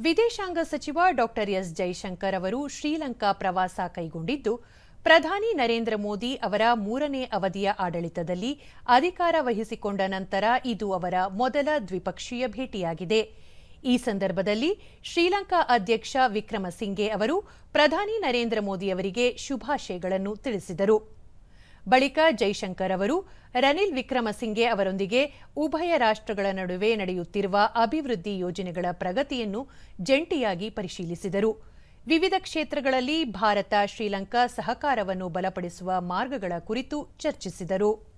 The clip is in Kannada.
ವಿದೇಶಾಂಗ ಸಚಿವ ಡಾಕ್ಟರ್ ಎಸ್ ಜೈಶಂಕರ್ ಅವರು ಶ್ರೀಲಂಕಾ ಪ್ರವಾಸ ಕೈಗೊಂಡಿದ್ದು, ಪ್ರಧಾನಿ ನರೇಂದ್ರ ಮೋದಿ ಅವರ ಮೂರನೇ ಅವಧಿಯ ಆಡಳಿತದಲ್ಲಿ ಅಧಿಕಾರ ವಹಿಸಿಕೊಂಡ ನಂತರ ಇದು ಅವರ ಮೊದಲ ದ್ವಿಪಕ್ಷೀಯ ಭೇಟಿಯಾಗಿದೆ. ಈ ಸಂದರ್ಭದಲ್ಲಿ ಶ್ರೀಲಂಕಾ ಅಧ್ಯಕ್ಷ ವಿಕ್ರಮಸಿಂಘೆ ಅವರು ಪ್ರಧಾನಿ ನರೇಂದ್ರ ಮೋದಿ ಅವರಿಗೆ ಶುಭಾಶಯಗಳನ್ನು ತಿಳಿಸಿದರು. ಬಳಿಕ ಜೈಶಂಕರ್ ಅವರು, ರನಿಲ್ ವಿಕ್ರಮಸಿಂಘೆ ಅವರೊಂದಿಗೆ ಉಭಯ ರಾಷ್ಟ್ರಗಳ ನಡುವೆ ನಡೆಯುತ್ತಿರುವ ಅಭಿವೃದ್ಧಿ ಯೋಜನೆಗಳ ಪ್ರಗತಿಯನ್ನು ಜಂಟಿಯಾಗಿ ಪರಿಶೀಲಿಸಿದರು. ವಿವಿಧ ಕ್ಷೇತ್ರಗಳಲ್ಲಿ ಭಾರತ, ಶ್ರೀಲಂಕಾ ಸಹಕಾರವನ್ನು ಬಲಪಡಿಸುವ ಮಾರ್ಗಗಳ ಕುರಿತು ಚರ್ಚಿಸಿದರು.